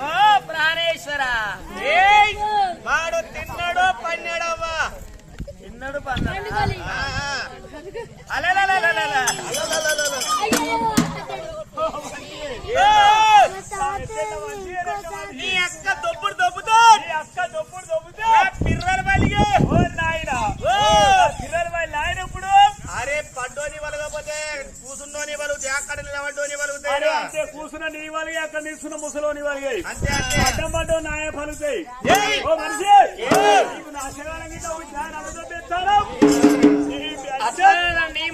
ఓ ప్రాణేశ్వర! వాడు తిన్నాడో పన్నాడవ్వా? చిన్నడు పన్నాడు. నీ అక్క దొబ్బుడు దొబ్బుతో నీ అక్క దొబ్బుడు దొబ్బుతో పిర్రలు బలిగే ఓ నాయన ఓ పిర్రలు బలి నాయన ఇప్పుడు అరే పడ్డోని వలగపోతే కూసున్నోని వలుగుతాయి అక్కడ నిలబడ్డోని వలుగుతాయి అరే అంటే కూర్చున్న నీ నిల్చున్న ముసలోని వాళ్ళకి అడ్డం పడ్డం నాయ! ఓ మనిషి! నీకు నాశకాలం గిట్ట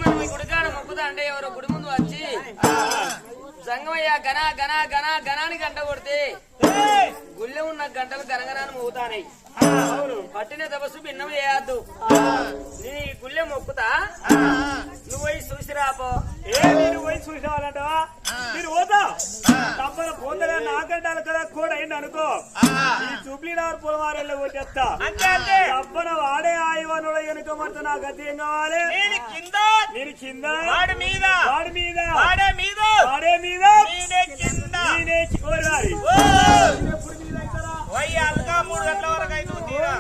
మనం ఈ గుడికాడ మొక్కుతా అంటే ఎవరో గుడి ముందు వచ్చి సంగమయ్య గన గన గన గనాని గంట కొడితే గుళ్ళె ఉన్న గంటలు గనగనాన్ని మోగుతానాయి పట్టిన తపస్సు భిన్నం చేయద్దు. నీ గుళ్ళె మొక్కుతా? నువ్వు పోయి చూసిరాపో ఏ నేను పోయి చూసావాలంటవా మీరు పోతా? తప్పన పొందలే నాకంటాను కదా కూడా అయింది అనుకో ఈ చూపినవారు పొలమారెళ్ళ అంతే తప్పన వాడే ఆయువనుడు వెనుక మొత్తం నాకు గతి ఏం కావాలి? నేను కింద. నేను కింద. వాడి మీద. వాడి మీద. వాడే మీద. వాడే మీద. నేనే కింద. నేనే చివరి అల్గా మూడు గంటల వరకు అయితే తీరా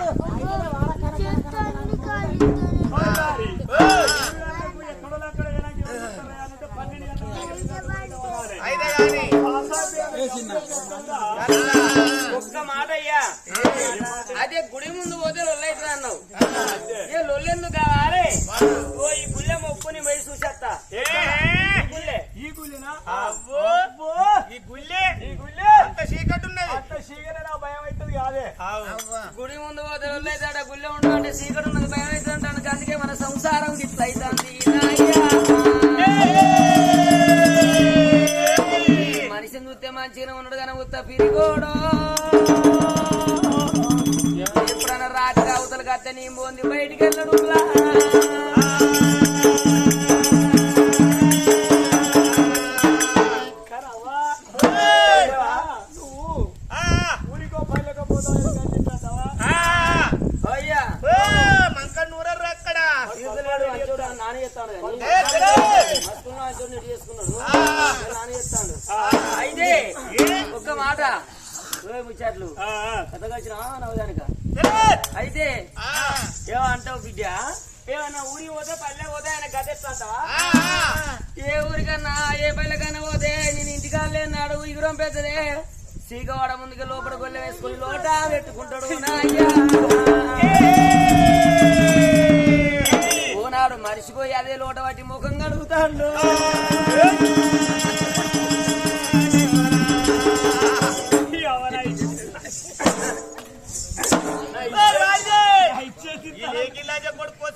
ముఖం కడుగుతాడు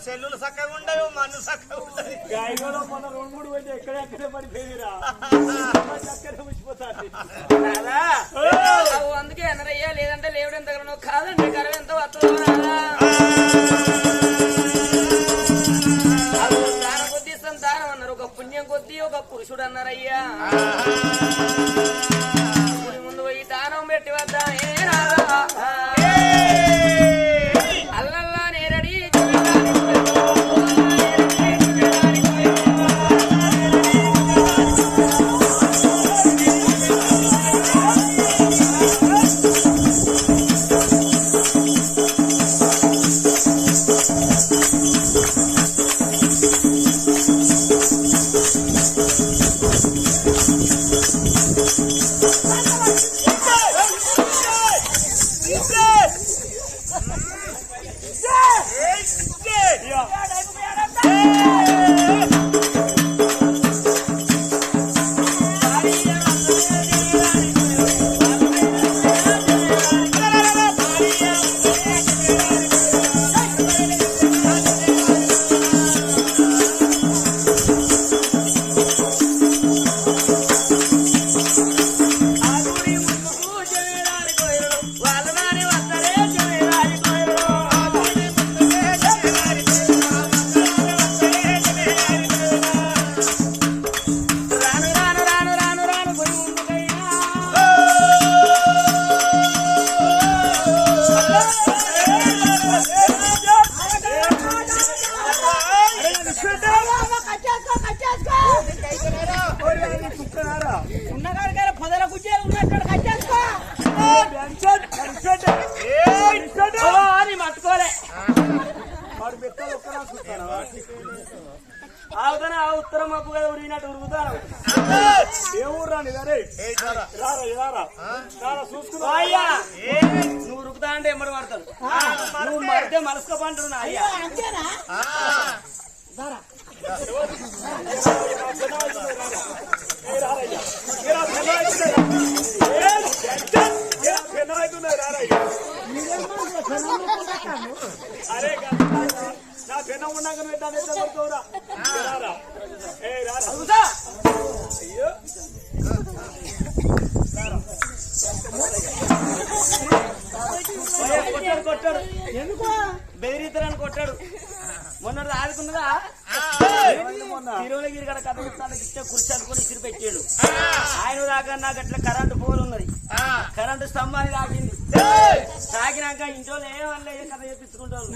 సెల్లులు చక్కగా ఉండవు మన్ను చక్కగా రెండు మూడు పోయి ఎక్కడెక్కడే పడిపోయిరా అందుకే ఎనరయ్యా లేదంటే లేవుడు ఎంత కాదండి కరవ ఎంత వస్తుందో ఒక పురుషుడు అన్నారయ్యా ముందు పోయి దానం పెట్టి వద్దా. ఏ రాదా ఆవుతానే ఆ ఉత్తరం మప్పు కదా ఉరిగినట్టు ఉరుగుతాను ఏ ఊరు రాని అరే రారా రారా రారా చూసుకున్నా అయ్యా నువ్వు ఉరుకుతా అంటే ఎమ్మడి పడతాను నువ్వు మడితే మలసుకోపంటున్నా అయ్యా అరే నా పెన్న ఉన్నాక పెట్టాను ఎట్లా కొడుకోరా. రారా. ఏ రారా. అడుగుతా అయ్యో. ఓయ్, కొట్టాడు కొట్టాడు ఎందుకు బెదిరితరని కొట్టాడు. మొన్న. ఆదుకున్నదా తిరుమలగిరి గడ కథ ఇచ్చే కుర్చీ అనుకుని ఇసిరి పెట్టాడు ఆయన దాకా నాకు అట్లా కరెంటు పోలు ఉన్నది. కరెంటు స్తంభాన్ని తాకింది. తాకినాక ఇంట్లో ఏమన్నా ఏ కథ చెప్పించుకుంటారు.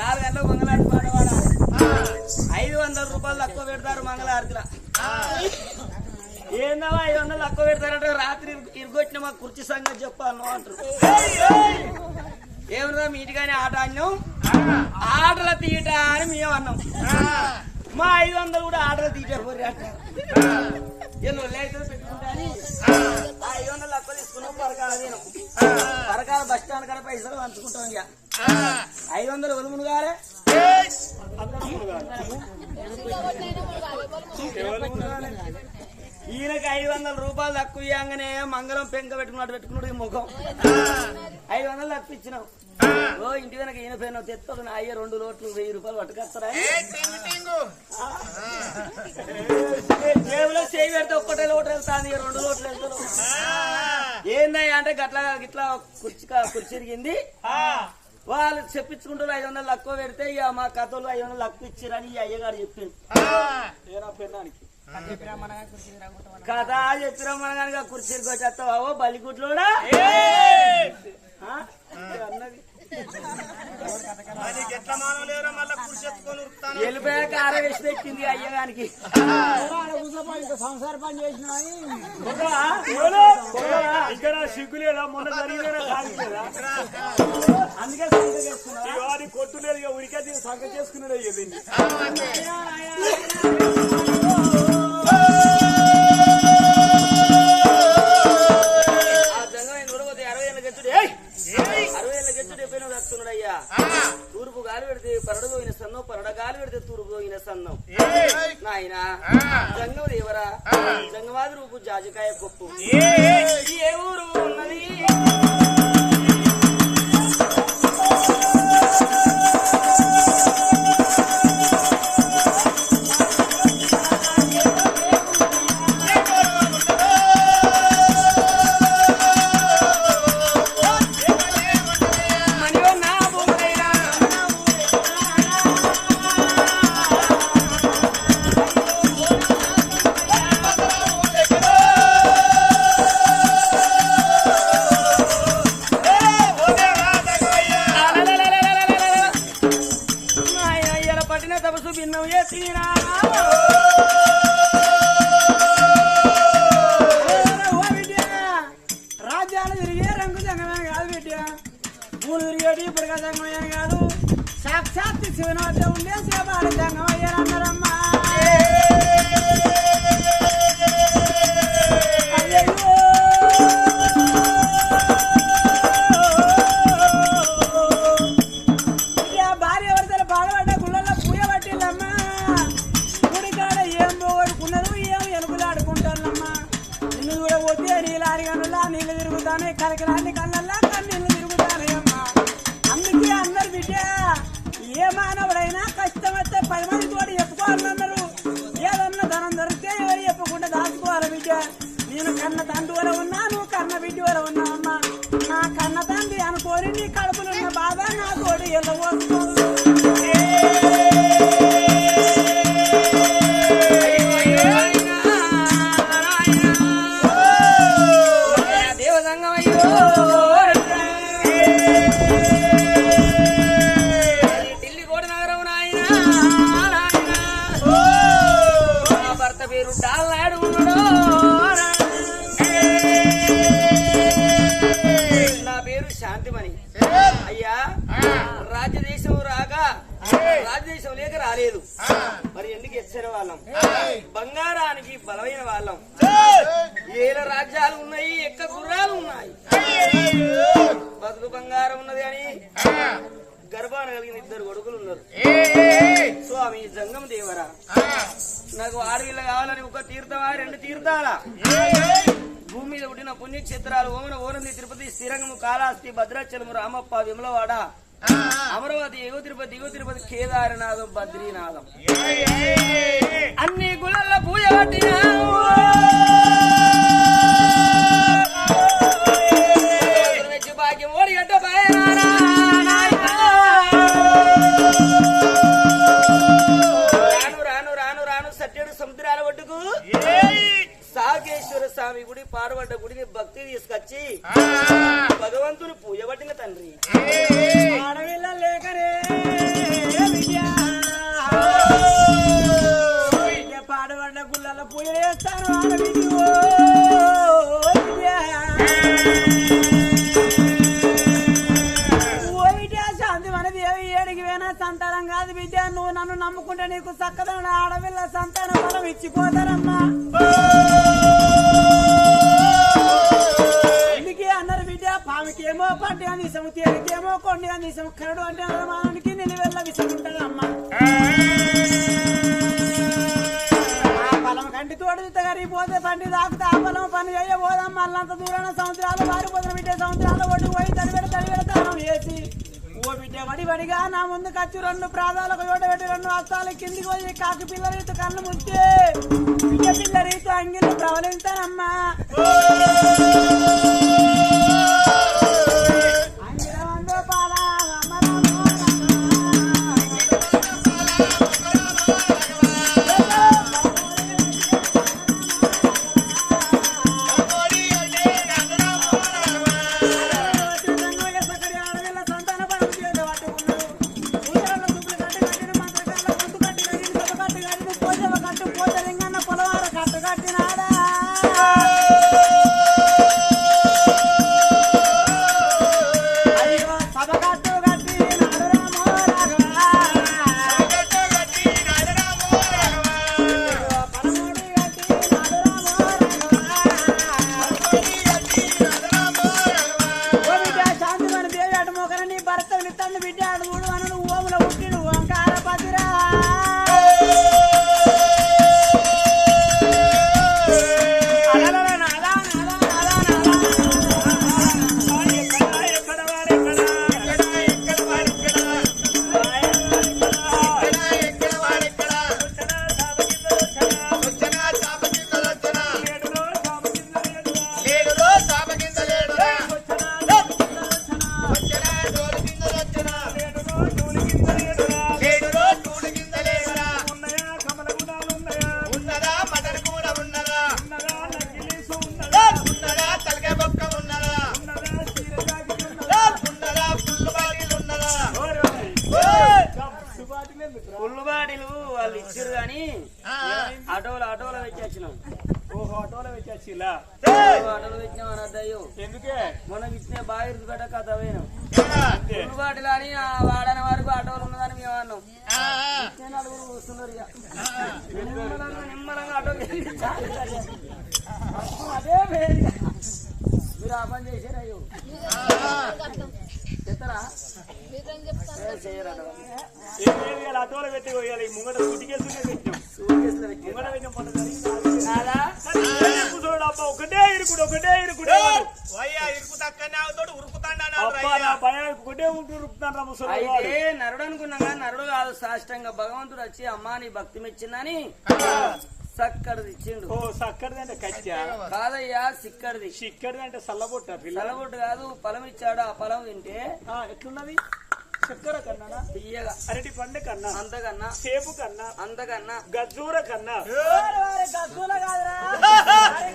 నాలుగు గంటలకు మంగళారతి పాడవాడ? ఐదు వందల రూపాయలు తక్కువ పెడతారు మంగళారతిలో. ఏందమ్మా ఐదు వందలు తక్కువ పెడతారంటే రాత్రి ఇరుగొచ్చిన మా కుర్చీ సంగతి చెప్పాను అంటారు. ఏమన్నా మీ ఆట అన్నాం ఆటల తీయట అని మేము అన్నాం. మా ఐదు వందలు కూడా ఆటలు తీయటారు పోరి అంటారు. ఎన్నో లేకపోతే పెట్టుకుంటాని ఐదు వందలు తక్కువ తీసుకున్నాం పరకాల తినం. పరకాల బస్ స్టాండ్ కాడ పైసలు పంచుకుంటాం ఇక. ఐదు వందలు వదుమును గారే? ఈయనకి ఐదు వందల రూపాయలు తక్కువ ఇవ్వగానే మంగళం పెంక పెట్టుకున్నట్టు పెట్టుకున్నాడు ఈ ముఖం. ఐదు వందలు తక్కువ ఇచ్చినావు. ఓ ఇంటి వెనక ఈయన పైన తెస్తాడు నా అయ్య రెండు లోట్లు వెయ్యి రూపాయలు పట్టుకొస్తారా? జేబులో చేయి పెడితే ఒక్కటే లోటు వెళ్తాను రెండు లోట్లు వెళ్తారు ఏందయ్యా అంటే గట్లా గిట్లా కుర్చీ కుర్చీ ఇరిగింది? వాళ్ళు చెప్పించుకుంటారు ఐదు వందలు తక్కువ పెడితే ఇక మా కథలు ఐదు వందలు తక్కువ ఇచ్చిరని ఈ అయ్యగారు చెప్పిండు. ఏనా పెన్నానికి. కథ చెప్పిరమ్మని కనుక కుర్చీకి వచ్చేస్తావా బలిగుడ్లోడా? ఆ? అన్నది. వెళ్ళిపోయాక ఆరవేసి పెట్టింది అయ్యగానికి ఇక్కడ సిగ్గులేదా మొన్న జరిగిన కాదు అందుకే సంగ చేస్తున్నా. ఇక వాడి కొట్టు వస్తున్నాడు అయ్యా తూర్పు గాలి పెడితే పరడ పోయిన సన్నం పరడ గాలి పెడితే తూర్పు పోయిన సన్నం. నాయన జంగం దేవరా జంగవాది రూపు జాజికాయ కొప్పు ఏ ఊరు ఉన్నది? உண்மையாக சேவை அடைஞ்சாங்க ஏன்னா స్వామి జంగం దేవరా? నాకు ఆడవిల్ల కావాలని ఒక తీర్థమా రెండు తీర్థాల? భూమి మీద పుట్టిన పుణ్యక్షేత్రాలు ఓమన ఓరంది తిరుపతి శ్రీరంగము కాళహస్తి భద్రాచలము రామప్ప విమలవాడ అమరావతి ఎగువ తిరుపతి ఎగువ తిరుపతి కేదారనాథం బద్రీనాథం. అన్ని గుళ్ళల్లో పూజ పట్టినా స్వామి గుడి పాడుబడ్డ గుడిని భక్తి తీసుకొచ్చి భగవంతుడు పూజబట్టిన తండ్రి. లేకనే పాడబడ్డ గుళ్ళలో పూజ చేస్తారు సంతానం కాదు విద్య. నువ్వు నన్ను నమ్ముకుంటే నీకు చక్కదన ఆడపిల్ల సంతానం మనం ఇచ్చిపోతారమ్మా. కదా నీ సంకరుడు అంటే అనుమానానికి నిలువెల్ల విసుకుంటదమ్మ పొలం కంటి తోడుత గరిపోతే పండి తాకుతా పని చేయబోదమ్మ అల్లంత దూరాన సంవత్సరాలు వారిపోతున్న బిడ్డ సంవత్సరాలు ఒడ్డు పోయి తడిపెడ వేసి ఓ బిడ్డ వడి వడిగా నా రెండు ప్రాణాలకు చోట పెట్టి రెండు హస్తాలు కిందికి పోయి కాకి పిల్ల రీతు కన్ను ముస్తే బిడ్డ పిల్ల రీతు అంగిలు ప్రవలించానమ్మా ఆటోలో పెట్టి పోయాలి. ముంగట సూటికేసుకునే ఒకటే ఇరుకుడు ఒకటే అయ్యా ఇరుకు తక్కనే అవుతాడు ఒకటే అయితే నరుడు అనుకున్నాగా నరుడు కాదు సాష్టంగా భగవంతుడు వచ్చి అమ్మా నీ భక్తి మెచ్చిందని సక్కడిది ఇచ్చిండు ఓ అంటే కచ్చా కాదయ్యా సిక్కడిది. సిక్కడిది అంటే సల్లబొట్ట సల్లబొట్టు కాదు ఫలం ఇచ్చాడు ఆ ఫలం తింటే. ఎట్లున్నది? చక్కెర కన్నా తీయగా అరటి పండు కన్నా అంతకన్నా సేపు కన్నా అంతకన్నా గజ్జూర కన్నా. గద్దుల కాదురా.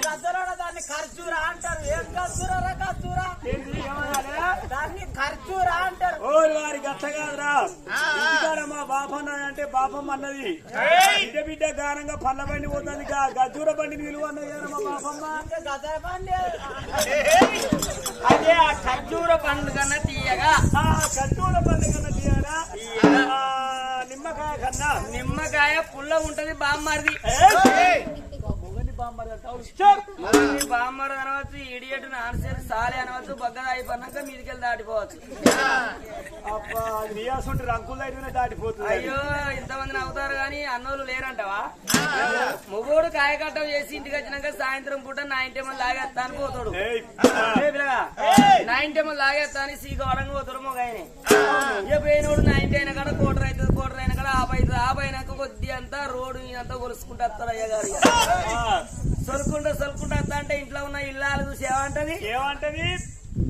గద్దులోన దాన్ని ఖర్జూరా అంటారు. ఏం ఖర్జూరా ఖర్జూరా? దాన్ని ఖర్జూరా అంటారు. ఓ వారి గట్ట కాదురా. మా బాపన్న అంటే బాపమ్మ అన్నది. బిడ్డ బిడ్డ గానంగా పళ్ళ బండి పోతుంది గజ్జూర బండిని విలువ అన్నది కదా మా బాపమ్మ. ఇంకా గద్దల బండి అదే ఆ ఖర్జూర పండు కన్నా తీయగా. ఆ కట్టూర బండి కన్నా తీయరా తీయగా. నిమ్మకాయ కన్నా? నిమ్మకాయ పుల్ల ఉంటది బామ్మరిది. బామ్మరు అనవచ్చు ఇడియట్ ఆన్సర్ సాలే అనవచ్చు బగ్గద అయిపోయినాక మీదికెళ్ళి దాటిపోవచ్చు. అయ్యో ఇంతమందిని అవుతారు గాని అన్నోళ్ళు లేరంటావా? మొగోడు కాయకట్టం చేసి ఇంటికి వచ్చినాక సాయంత్రం పూట నా ఇంటి ఏమో లాగేస్తా అని పోతాడు నా ఇంటి ఏమో లాగేస్తా అని సీక వడంగా పోతాడు మొగాయనే. ఇక పోయినోడు నా ఇంటి అయినా కాడ కోటర్ అవుతుంది కోటర్ అయినా కాడ ఆపు అవుతుంది ఆపు అయినాక కొద్ది అంతా రోడ్డు అంతా కొలుసుకుంటూ వస్తారు అయ్య గారు ఆ, సొలుకుంటా సొలుకుంటా వస్తా అంటే ఇంట్లో ఉన్న ఇల్లాలు చూసి ఏమంటది? ఏమంటది?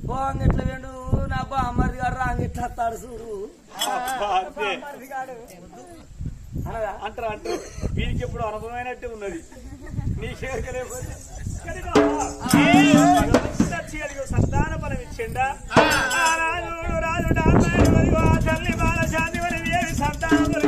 బాగుంది ఎట్లా వెండు నా బామ్మది గారు రాంగ్ ఎట్లా వస్తాడు చూడు. అబ్బా, అంటారు అంటారు? వీరికి ఎప్పుడు అనుభవమైనట్టే ఉన్నది. వచ్చి అదిగో సంతాన బలం ఇచ్చిండా? రాజు ఆ తల్లి బాల శాంతి సంతానం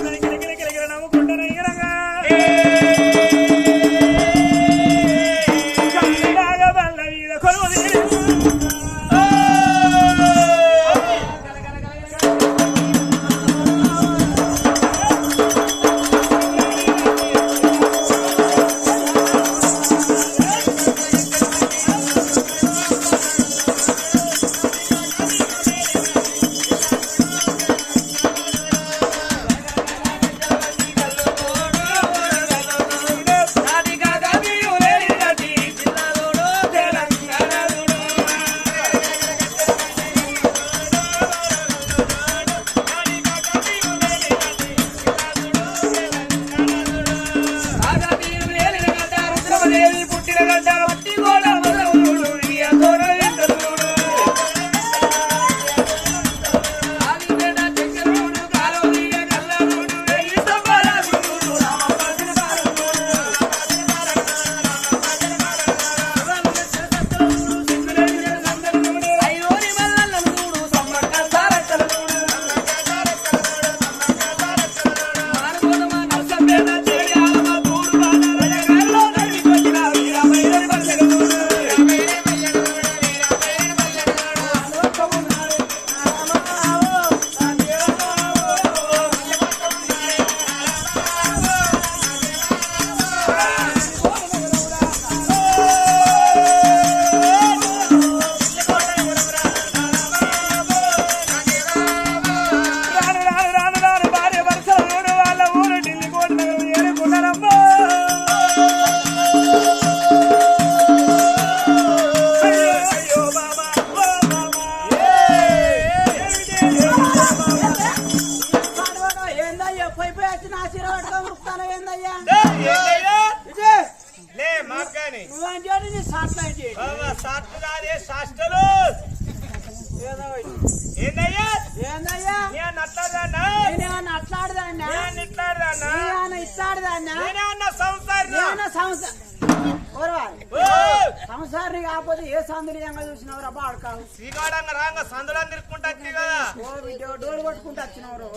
డోలు కొట్టుకుంటూ వచ్చినవరు.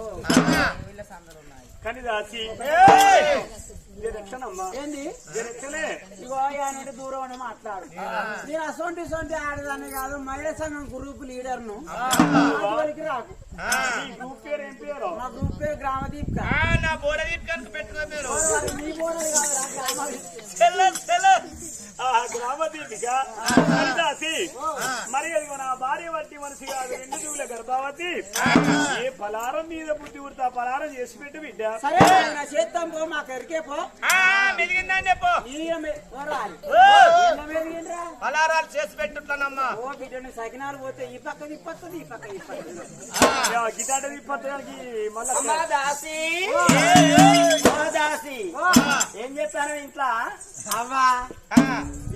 కానీ దాసి ఏంది? ఇగో దూరం ఉండి మాట్లాడు. నేను అసొంటి సొంటి ఆడదాన్ని కాదు మహిళా సంఘం గ్రూప్ లీడర్ను జోలికి రాకు. ఆ, ఈ గ్రూప్ పేరు గ్రామ దీపిక ఆ, నా బోడ పెట్టుకో మీరు. గ్రామ దీపిక. హరిదాసి. అదిగో నా భార్య వట్టి మనిషి కాదు రెండు జీవుల గర్భావతి. ఏ పలారం మీద బుద్ధి ఉడతా పలారం చేసి పెట్టు బిడ్డ. సరే నా చేద్దాం పో పో. మె- మెలిగిండ్రా? పలారాలు చేసి పెట్టుట్లనమ్మా ఓ బిడ్డని సకినాలు పోతే ఈ పక్క తిప్పత్తది ఈ పక్క తిప్పత్తది గిటాట తిప్పడానికి మళ్ళా దాసి దాసి ఏం చెప్పాను ఇంట్లో? అవ్వా.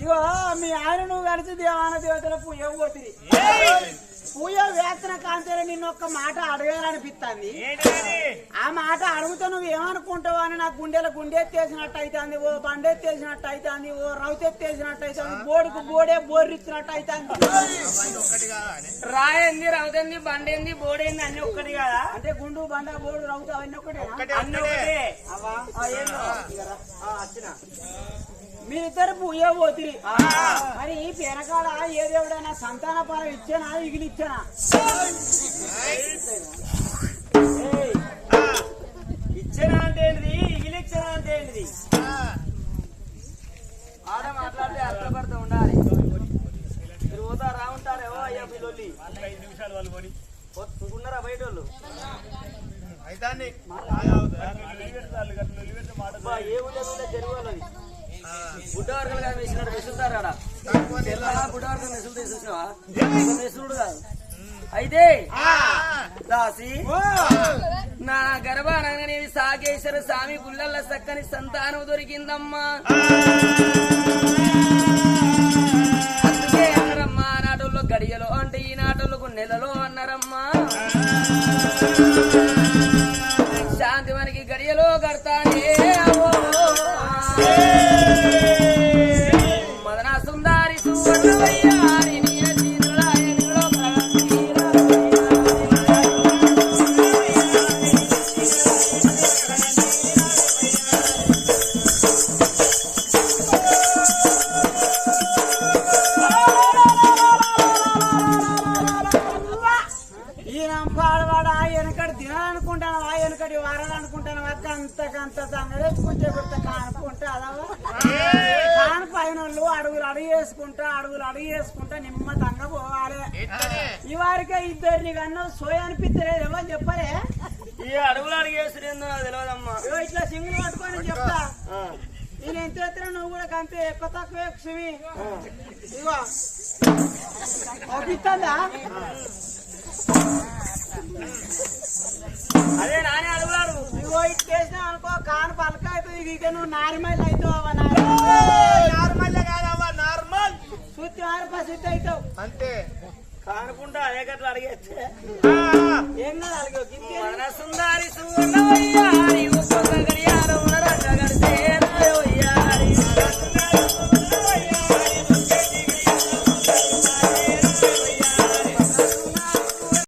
ఇగో మీ ఆయన నువ్వు కలిసి దేవాన దేవతల పూజ పోతుంది పూజ వేతన కాంతేనే నిన్ను ఒక్క మాట అడగాలనిపిస్తుంది ఏంటిది? ఆ మాట అడుగుతా నువ్వు ఏమనుకుంటావు అని నాకు గుండెల గుండెత్తేసినట్టు అవుతుంది ఓ బండెత్తేసినట్టు అవుతుంది ఓ రౌతెత్తేసినట్టు అవుతుంది బోడుకు బోడే బోర్రిచ్చినట్టు అవుతుంది రాయంది రౌతంది బండేంది బోడేంది అన్ని ఒక్కటి కదా? అంటే గుండు బండ బోడు రౌతు అవన్నీ ఒకటే అన్ని ఒకటే అవ్వా, వచ్చిన మీరిద్దరు పూయే పోతిరి. మరి ఈ పెనకాల ఏ దేవుడైనా సంతాన పాలన ఇచ్చానా ఇగిలిచ్చానా దొరికిందమ్మా కన్నా సోయ అనిపించలేదు ఎవరు చెప్పలే. ఈ అడుగులు అడిగేస్తుందో నాకు తెలియదమ్మా ఇగో ఇట్లా సింగులు పట్టుకొని చెప్తా. నేను ఎంత ఎత్తున నువ్వు కూడా కంతే ఎక్కువ తక్కువ క్షమి ఇగో. అవుతుందా అదే నానే అడుగులు అడుగు ఇగో ఇటు చేసినా అనుకో కాను పలక అవుతుంది ఇక నువ్వు నారిమైల్ అవుతావు నార్మల్? కాదవ్వా నార్మల్ సుత్తి ఆరు పసిద్ధి అవుతావు. అంతే. కానుకుంటా అదే గట్ల అడిగేస్తే. ఏం కాదు అడిగి సుందారి సువర్ణ